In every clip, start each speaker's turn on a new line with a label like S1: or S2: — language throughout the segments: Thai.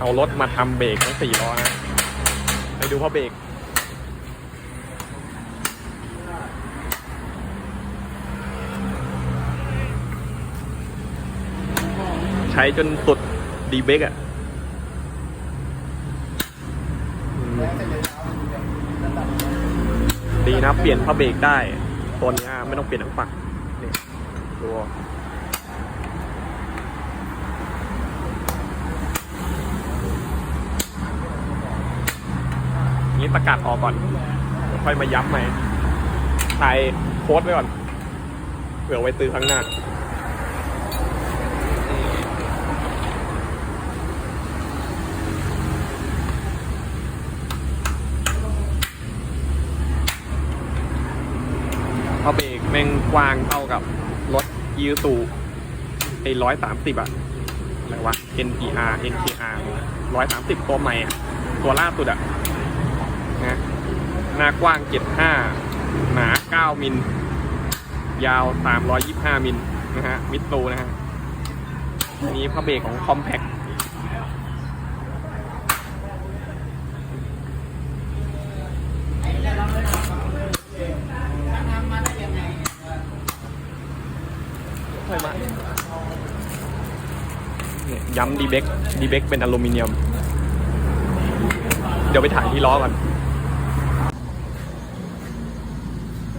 S1: เอารถมาทำเบรกทั้งสี่ล้อนะ ไปดูพ่อเบรกใช้จนสุดดีเบรกอะดีนะเปลี่ยนผ้าเบรกได้ตัวนี้ไม่ต้องเปลี่ยนทั้งฝักนี่ดู ประกาศออกก่อน ค่อยมาย้ำใหม่ถ่ายโค้ดไว้ก่อน เผื่อไว้ซื้อครั้งหน้า เพราะเบรกแม่งกว้างเท่ากับรถยูสูไอ้ร้อยสามสิบอะอะไรวะ NPR NKR ร้อยสามสิบตัวใหม่อะตัวล่าสุดอะ นะหน้ากว้างเจ็ดห้าหนาเก้ามิล ยาวสามร้อยยี่ห้ามิลนะฮะ มิตูนะฮะอันนี้พระเบรกของ Compact เคยมาเนี่ยย้ำดีเบกดีเบกเป็นอลูมิเนียม เดี๋ยวไปถ่ายที่ล้อก่อน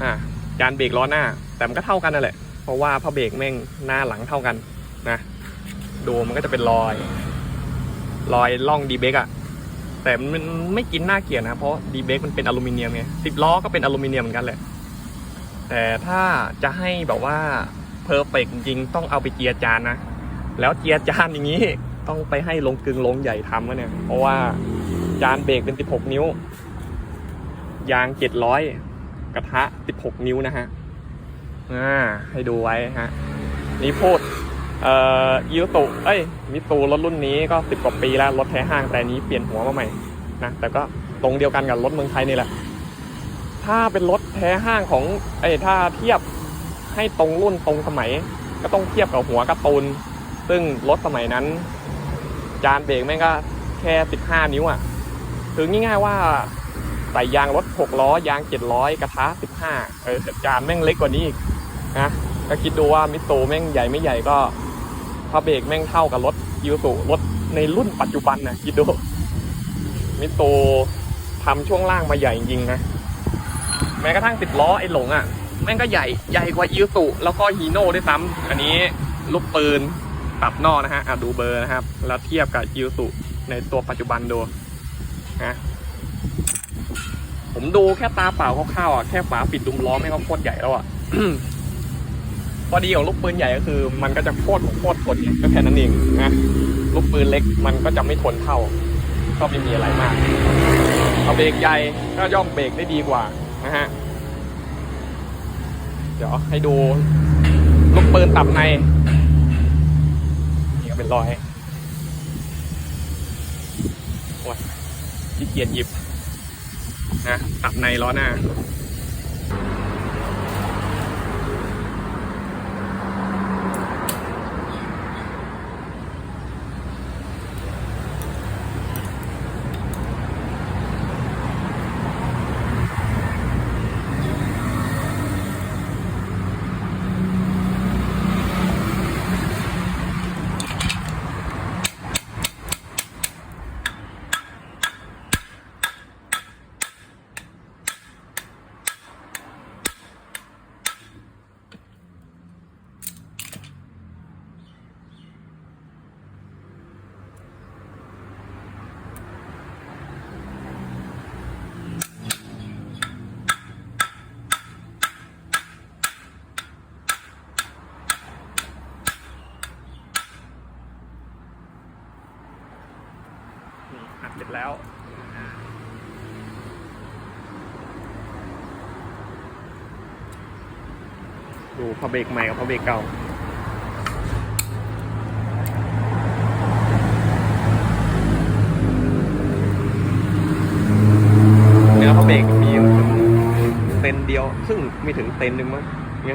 S1: อะ จานเบรกล้อหน้า แต่มันก็เท่ากันนั่นแหละ เพราะว่าพระเบรกแม่งหน้าหลังเท่ากันนะดูมันก็จะเป็นรอย รอยล่องดีเบรกอะแต่มันไม่กินหน้าเกียร์นะ เพราะดีเบรกมันเป็นอลูมิเนียมไงสิบล้อก็เป็นอลูมิเนียมเหมือนกันแหละ แต่ถ้าจะให้แบบว่าเพอร์เฟกจริงต้องเอาไปเจียร์จานนะ แล้วเจียร์จานอย่างนี้ต้องไปให้ลงกึงลงใหญ่ทำนเนี่ย เพราะว่าจานเบรกเป็น 16 นิ้ว ยาง 700 กระทะ 16 นิ้วนะฮะอ่าให้ดูไว้ฮะนี่พูดเอ่อยูตุเอ้ยมิตูรถรุ่นนี้ก็ 10 กว่าปีแล้ว รถแท้ห้างแต่อันนี้เปลี่ยนหัวมาใหม่นะแต่ก็ตรงเดียวกันกับรถเมืองไทยนี่แหละ ถ้าเป็นรถแท้ห้างของเอ้ยถ้าเทียบให้ตรงรุ่นตรงสมัย ก็ต้องเทียบกับหัวกร์ตูนซึ่งรถสมัยนั้น จานเบรกแม่งก็แค่ 15 นิ้วอะคือง่ายๆว่า ส่ยางรถ 6 ล้อ ยาง 700 กระทะ 15 เออจานแม่งเล็กกว่านี้อีกนะก็คิดดูว่ามิโตแม่งใหญ่ไม่ใหญ่ก็พระเบรกแม่งเท่ากับรถยูสุรถในรุ่นปัจจุบันนะคิดดูมิโตทำช่วงล่างมาใหญ่จริงนะแม้กระทั่งติดล้อไอ้หลงอะ แม่งก็ใหญ่ใหญ่กว่ายูสุแล้วก็ฮีโน่ด้วยซ้ำอันนี้ลูกปืนตัดนอกนะฮะอะดูเบอร์นะครับ แล้วเทียบกับยูสุในตัวปัจจุบันดูนะ ผมดูแค่ตาเปล่าคร่าวๆอะแค่ฝาปิดดุมล้อแม่งก็โคตรใหญ่แล้วอะพอดีของลูกปืนใหญ่ก็คือ มันก็จะโคตรโคตรทนก็แค่นั้นเองนะลูกปืนเล็กมันก็จะไม่ทนเท่าก็ไม่มีอะไรมากเอาเบรกใหญ่ก็ย่อมเบรกได้ดีกว่านะฮะเดี๋ยวให้ดูลูกปืนตับในนี่ก็เป็นรอยโอ้ยขี้เกียจหยิบ นะตับในล้อหน้า แล้ว ดูพอเบรกใหม่กับพอเบรกเก่าเนื้อพอเบรกมีอยู่เซนเดียว ซึ่งไม่ถึงเซนหนึ่งมั้งไง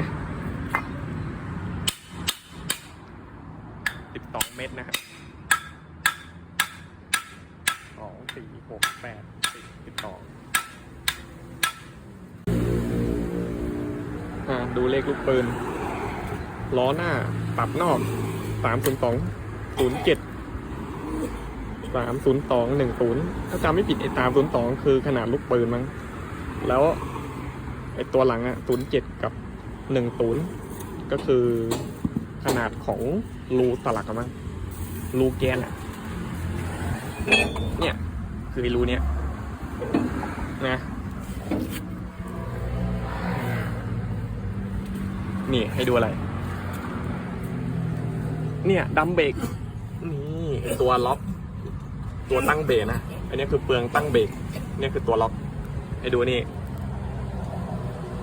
S1: สิบสองเมตรนะครับ หกแปดสิบสิบสองอ่าดูเลขลูกปืน ล้อหน้าปรับนอกสามศูนย์สองศูนย์เจ็ดสามศูนย์สองหนึ่งศูนย์ถ้าจำไม่ผิดไอ้สามศูนย์สองคือขนาดลูกปืนมั้ง แล้วไอ้ตัวหลังอะศูนย์เจ็ดกับหนึ่งศูนย์ก็คือขนาดของรูสลักมั้งรูแกนอะเนี่ย คือไอ้รูเนี้ยนะนี่ให้ดูอะไร เนี่ยดัมเบรกนี่ตัวล็อก ตัวตั้งเบรกนะอันนี้คือเปลืองตั้งเบรกเนี่ยคือตัวล็อก ให้ดูนี่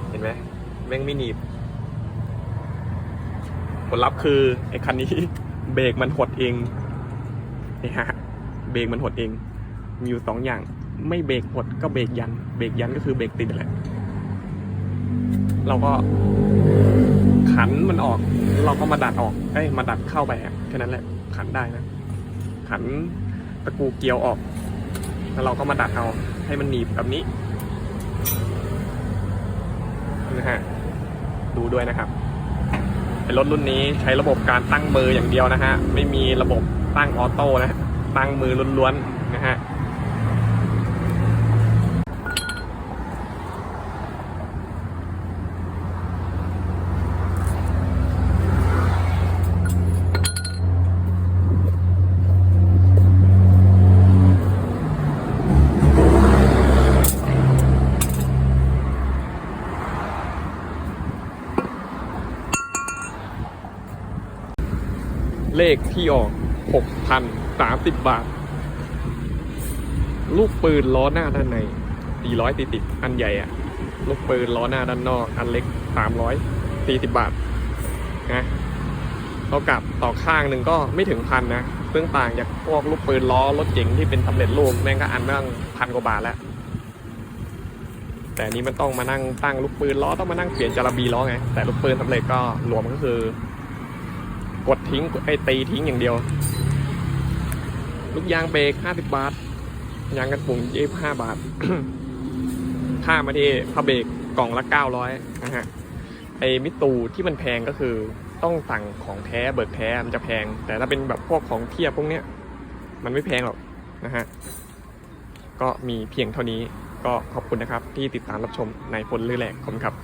S1: เห็นไหมแม่งไม่หนีบผลลัพธ์คือไอ้คันนี้เบรกมันหดเองนี่ฮะเบรกมันหดเอง มีอยู่สองอย่าง ไม่เบรกหดก็เบรกยัน เบรกยันก็คือเบรกติดแหละ เราก็ขันมันออก เราก็มาดัดออกเอ้ยมาดัดเข้าไปแค่นั้นแหละ ขันได้นะ ขันตะกูเกียวออก แล้วเราก็มาดัดเอาให้มันหนีบแบบนี้นะฮะดูด้วยนะครับรถรุ่นนี้ใช้ระบบการตั้งมืออย่างเดียวนะฮะ ไม่มีระบบตั้งออโต้นะ ตั้งมือล้วนๆนะฮะ เลขที่ออกหกพันสามสิบบาท ลูกปืนล้อหน้าด้านในสี่ร้อยสี่สิบอันใหญ่อะลูกปืนล้อหน้าด้านนอก อันเล็กสามร้อยสี่สิบบาทนะเท่ากับต่อข้างหนึ่งก็ไม่ถึงพันนะซึ่งต่างจากพวกลูกปืนล้อรถเจ๋งที่เป็นสำเร็จรูปแม่งก็อันนั่งพันกว่าบาทแล้ว แต่นี้มันต้องมานั่งตั้งลูกปืนล้อต้องมานั่งเปลี่ยนจาระบีล้อไงแต่ลูกปืนสำเร็จก็รวมก็คือ กดทิ้งไอ้ตีทิ้งอย่างเดียว ลูกยางเบรกห้าสิบบาท ยางกันปุ่งยี่สิบห้าบาท ค่ามาที่ผ้าเบรกกล่องละเก้าร้อยนะฮะ ไอ้มิตูที่มันแพงก็คือต้องสั่งของแท้เบิกแท้มันจะแพง แต่ถ้าเป็นแบบพวกของเทียบพวกเนี้ย มันไม่แพงหรอกนะฮะ ก็มีเพียงเท่านี้ก็ขอบคุณนะครับที่ติดตามรับชมในพลลือแหลกขอบคุณครับ